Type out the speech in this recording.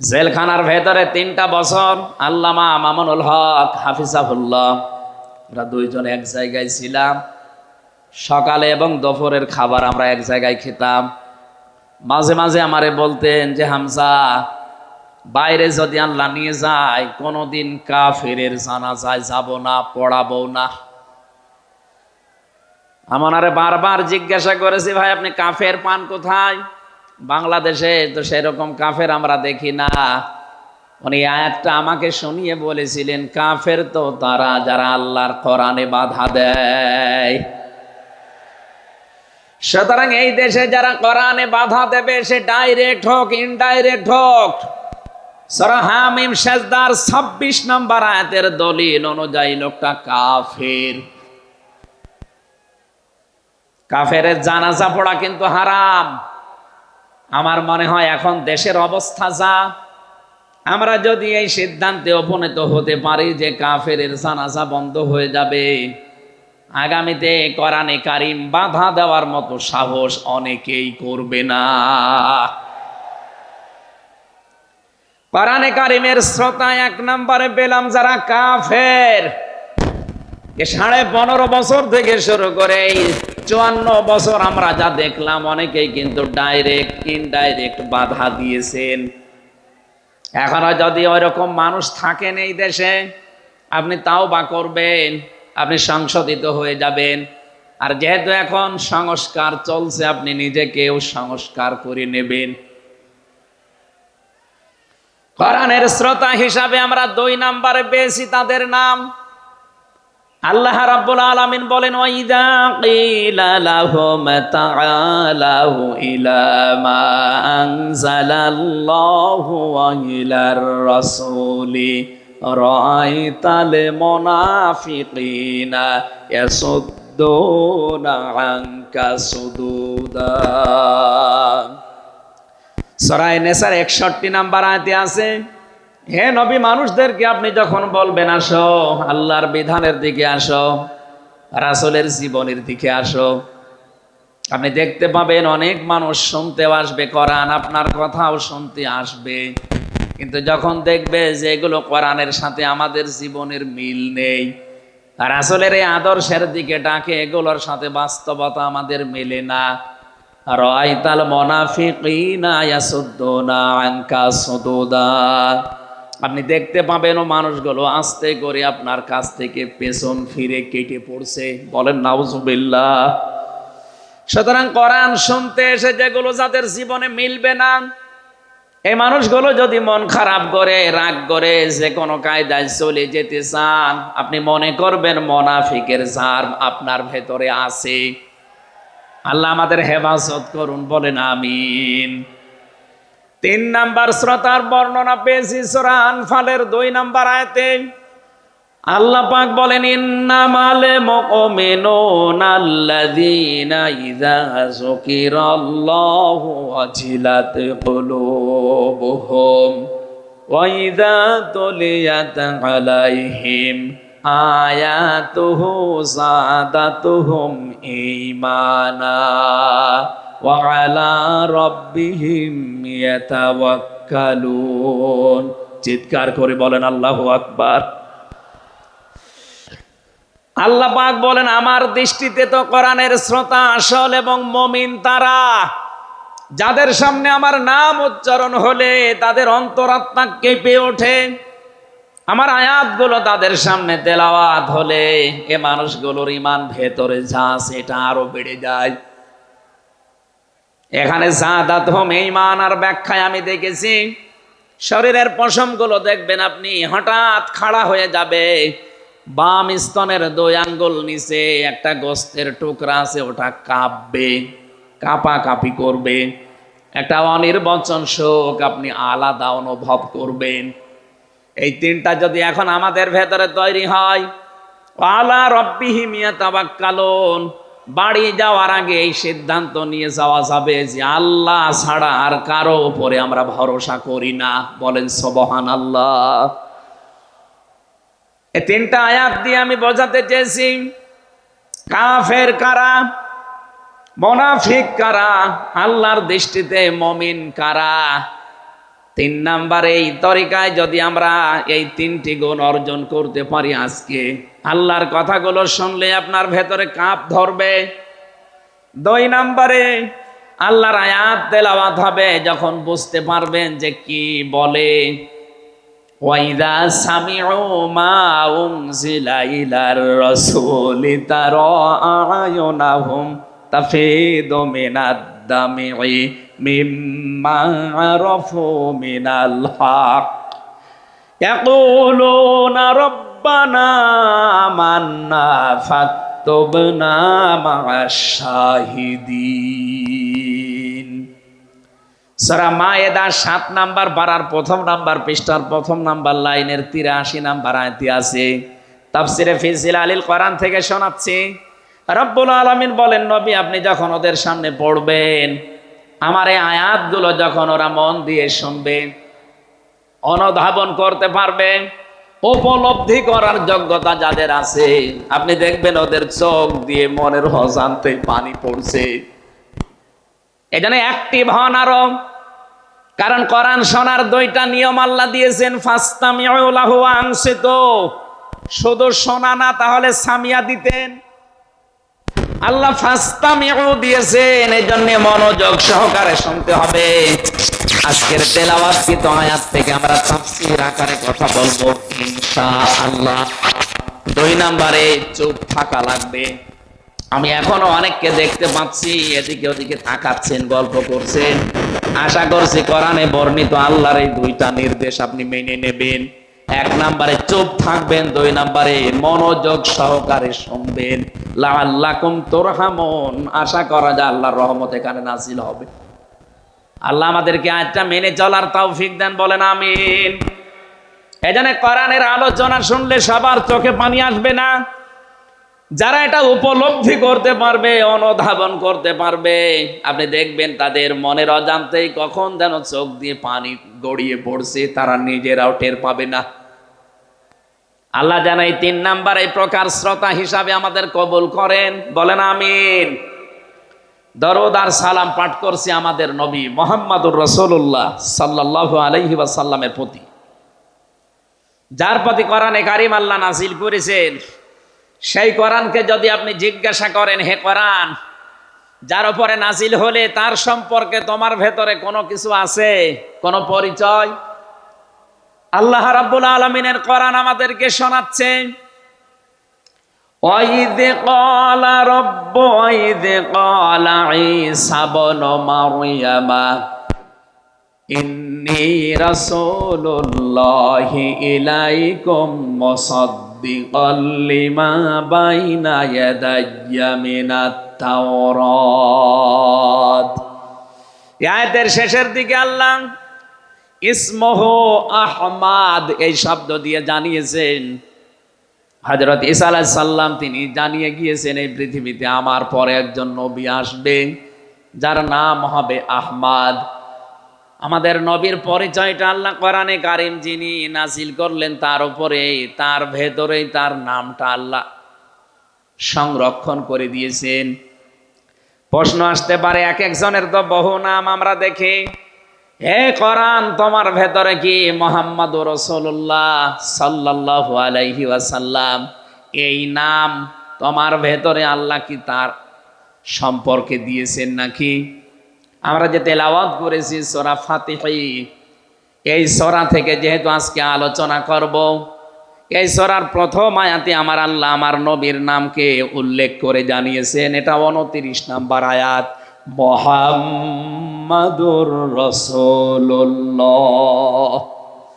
জেলখানার ভেতরে তিনটা বছর আল্লামা মামুনুল হক হাফিজাহুল্লাহ। আমরা দুইজন এক জায়গায় ছিলাম। সকালে এবং দুপুরের খাবার আমরা এক জায়গায় খেতাম। মাঝে মাঝে আমারে বলতেন যে, হামজা, বাইরে যদি আল্লাহ নিয়ে যায়, কোনোদিন কাফেরের জানাজায় যাব না, পড়াবো না। আমার আরে বারবার জিজ্ঞাসা করেছি, ভাই, আপনি কাফের পান কোথায়? বাংলাদেশে তো সেরকম কাফের আমরা দেখি না। উনি আয়াতটা আমাকে শুনিয়ে বলেছিলেন, কাফের তো তারা যারা আল্লাহর কোরআনে বাধা দেয়। সুতরাং এই দেশে যারা কোরআনে বাধা দেবে, সে ডাইরেক্ট হোক, ইনডাইরেক্ট হোক। সরা হামিম সেজদার ছাব্বিশ নম্বর আয়াতের দলিল অনুযায়ী লোকটা কাফের। কাফের জানাজা পড়া কিন্তু হারাম। আমার মনে হয় এখন দেশের অবস্থা যা, আমরা যদি এই সিদ্ধান্তে উপনীত হতে পারি যে কাফের জানাজা বন্ধ হয়ে যাবে, আগামীতে কোরআনে কারিম বাধা দেওয়ার মতো সাহস অনেকেই করবে না। কোরআনে কারিমের শ্রোতা এক নম্বরে পেলাম যারা কাফের সাড়ে পনেরো বছর থেকে শুরু করে চুয়ান্ন বছর আমরা যা দেখলাম, অনেকেই কিন্তু ডাইরেক্ট ইনডাইরেক্ট বাধা দিয়েছেন। এখনও যদি ওইরকম মানুষ থাকেন এই দেশে, আপনি তাও বা করবেন, আপনি সংশোধিত হয়ে যাবেন। আর যেহেতু এখন সংস্কার চলছে, আপনি নিজেকেও সংস্কার করে নেবেন। কোরআনের শ্রোতা হিসাবে আমরা দুই নাম্বারে পেয়েছি তাদের নাম। আল্লাহ রাব্বুল আলামিন বলেন ওয়াইদা কিলা লাহুম তাআলাউ ইলা মা আনজালাল্লাহু ওয়া ইলার রাসূলি, রাআইতাল মুনাফিকিনা ইয়াসুদ্দুনা আনকা সুদুদা. সূরা নেসার 61 নাম্বার আয়াতে আছে হে নবী, মানুষদেরকে আপনি যখন বলবেন, আসো, আল্লাহর বিধানের দিকে আসো, রাসলের জীবনের দিকে আসো, আপনি দেখতে পাবেন অনেক মানুষ শুনতেও আসবে, কোরআন আপনার কথাও শুনতে আসবে। কিন্তু যখন দেখবে যে এগুলো কোরআনের সাথে আমাদের জীবনের মিল নেই আর আসলের এই আদর্শের দিকে ডাকে, এগুলোর সাথে বাস্তবতা আমাদের মেলে না। রাইতাল মুনাফিকিনা ইয়াসুদ্দুনা আনকা সুদুদা। আপনি দেখতে পাবেন ও মানুষগুলো আস্তে করে আপনার কাছ থেকে পেছন ফিরে কেটে পড়ছে। বলেন, নাউজুবিল্লাহ। সুতরাং কোরআন শুনতে এসে যেগুলো যাদের জীবনে মিলবে না, এই মানুষগুলো যদি মন খারাপ করে, রাগ করে, যে কোনো কায়দায় চলে যেতে চান, আপনি মনে করবেন মোনাফিকের জার আপনার ভেতরে আছে। আল্লাহ আমাদের হেফাজত করুন, বলেন, আমিন। তিন নাম্বার শ্রোতার বর্ণনা পেয়েছি সোরা আনফালের দুই নাম্বার আয়তে। আল্লাহ পাক বলেন, ইন্নামাল মুমিনুনা আল্লাযীনা ইযা যুকিরাল্লাহু ওয়াজিলাত কুলুবুহুম ওয়া ইযা তুলিয়াত আলাইহিম আয়াতুহু যাদাতুহুম ঈমানা। وعلى ربهم يتوكلون চিৎকার করে বলেন আল্লাহু আকবার আল্লাহ পাক বলেন আমার দৃষ্টিতে তো কোরআনের শ্রোতা আসল এবং মমিন তারা যাদের সামনে আমার নাম উচ্চারণ হলে তাদের অন্তরাত্মা কেঁপে ওঠে আমার আয়াতগুলো তাদের সামনে তেলাওয়াত হলে এ মানুষগুলোর ইমান ভেতরে যা সেটা আরো বেড়ে যায় এখানে জাদাত হোম ইমান আর ব্যাখ্যায় আমি দেখেছি। শরীরের পশমগুলো দেখবেন আপনি, হঠাৎ খাড়া হয়ে যাবে। বাম স্তনের দুই আঙ্গুল নিচে একটা গোস্তের টুকরা আছে, ওটা কাঁপবে কাঁপা কাঁপি করবে। একটা অনির্বচন শোক আপনি আলাদা অনুভব করবেন। এই তিনটা যদি এখন আমাদের ভেতরে তৈরি হয়, আলা রব্বিহিমিয়া তাবাক্কালুন বাড়ি যাওয়ার আগে এই সিদ্ধান্ত নিয়ে যাওয়া যাবে যে আল্লাহ ছাড়া আর কারও উপরে আমরা ভরসা করি না। বলেন সবহান আল্লাহ এই তিনটা আয়াত দিয়ে আমি বোঝাতে চেয়েছি। কাফের কারা? মোনাফিক কারা? আল্লাহর দৃষ্টিতে মমিন কারা? তিন নাম্বারে এই তরিকায় যদি আমরা এই তিনটি গুণ অর্জন করতে পারি আজকে, আল্লাহর কথাগুলো শুনলে আপনার ভেতরে কাঁপ ধরবে। দুই নাম্বারে, আল্লাহর আয়াত তেলাওয়াত হবে যখন বুঝতে পারবেন যে কি বলে। ওয়াইদা মিম্মা আরাফু মিনাল হক يقولون ربنا آمنا فاكتبنا مع الشاهدين সরা মায়েদা সাত নাম্বার বারার প্রথম নাম্বার পৃষ্ঠার প্রথম নাম্বার লাইনের তিরাশি নাম্বার আয়তি আছে তাফসিরে ফিজিল আলিল কোরআন থেকে শোনাচ্ছি রব্বুল আলমিন বলেন নবী আপনি যখন ওদের সামনে পড়বেন আমার এই আয়াতগুলো যখন ওরা মন দিয়ে শুনবে, অনুধাবন করতে পারবে, উপলব্ধি করার যোগ্যতা যাদের আছে, আপনি দেখবেন ওদের চোখ দিয়ে মনের হজান্তে পানি পড়ছে। এজন্য অ্যাক্টিভ হন আরও, কারণ কোরআন শোনার দুইটা নিয়ম আল্লাহ দিয়েছেন, ফাস্তামিউলাহু আনসিত শুধু শোনা না, তাহলে সামিয়া দিতেন। আল্লাহ ফাস্তামিউ দিয়েছেন এই জন্য মনোযোগ সহকারে শুনতে হবে। আজকের তেলাওয়াতকৃত আয়াত থেকে আমরা তাফসীর আকারে কথা বলব, ইনশাআল্লাহ। দুই নম্বরে চুপ থাকা লাগবে। আমি এখনও অনেককে দেখতে পাচ্ছি, এদিকে ওদিকে তাকাচ্ছেন, গল্প করছেন। আশা করছি কোরআনে বর্ণিত আল্লাহর এই দুইটা নির্দেশ আপনি মেনে নেবেন। এক নাম্বারে চুপ থাকবেন, দুই নাম্বারে মনোযোগ সহকারে শুনবেন। লাল্লাকুম তোরহামন। আশা করা যায় আল্লাহর রহমত এখানে নাজিল হবে। আল্লাহ আমাদেরকে আজটা মেনে চলার তৌফিক দেন, বলেন আমিন। এজন্য কোরআনের আলোচনা শুনলে সবার চোখে পানি আসবে না। যারা এটা উপলব্ধি করতে পারবে, অনুধাবন করতে পারবে, আপনি দেখবেন তাদের মনের অজান্তেই কখন যেন চোখ দিয়ে পানি গড়িয়ে পড়ছে, তারা নিজেরাও টের পাবে না। আল্লাহ যেন এই তিন নাম্বার, এই প্রকার শ্রোতা হিসাবে আমাদের কবুল করেন। বলেন আমিন। দরদ আর সালাম পাঠ করছি আমাদের নবী মোহাম্মদুর রসুল্লাহ সাল্লাহ আলহি সাল্লামের প্রতি। যার প্রতি কোরআনে কারিম আল্লাহ নাসিল করেছেন, সেই কোরআনকে যদি আপনি জিজ্ঞাসা করেন, হে কোরআন, যার উপরে নাজিল হলে তার সম্পর্কে তোমার ভেতরে কোনো কিছু আছে? কোনো পরিচয়? আল্লাহ রাব্বুল আলমিনের কোরআন আমাদেরকে শোনাচ্ছে وَإِذْ قَالَ رَبُّ وَإِذْ قَالَ عِيسَى ابْنُ مَرْيَمَ إِنِّي رَسُولُ اللَّهِ إِلَيْكُمْ مُصَدِّقًا لِمَا بَيْنَ يَدَيَّ مِنَ التَّوْرَاةِ আয়াতের শেষের দিকে আল্লাহ ইসমহ আহমাদ এই শব্দ দিয়ে জানিয়েছেন। হজরত ইসা সাল্লাম তিনি জানিয়ে গিয়েছেন, এই পৃথিবীতে আমার পরে একজন নবী আসবে, যার নাম হবে আহমাদ। আমাদের নবীর পরিচয়টা আল্লাহ কোরআনে কারিম যিনি নাসিল করলেন, তার উপরে, তার ভেতরেই তার নামটা আল্লাহ সংরক্ষণ করে দিয়েছেন। প্রশ্ন আসতে পারে, এক একজনের তো বহু নাম আমরা দেখি। হে কোরআন, তোমার ভেতরে কি মোহাম্মদ রসুল্লাহ সাল্লাহ আলাইহি ওয়াসাল্লাম? এই নাম তোমার ভেতরে আল্লাহ কি তার সম্পর্কে দিয়েছেন নাকি? আমরা যে তেলাওয়াত করেছি সোরা ফাতিহি, এই সোরা থেকে যেহেতু আজকে আলোচনা করব, এই সোরার প্রথম আয়াতে আমার আল্লাহ আমার নবীর নামকে উল্লেখ করে জানিয়েছেন। এটা উনতিরিশ নাম্বার আয়াত। মোহাম্মদুর রসুল্লাহ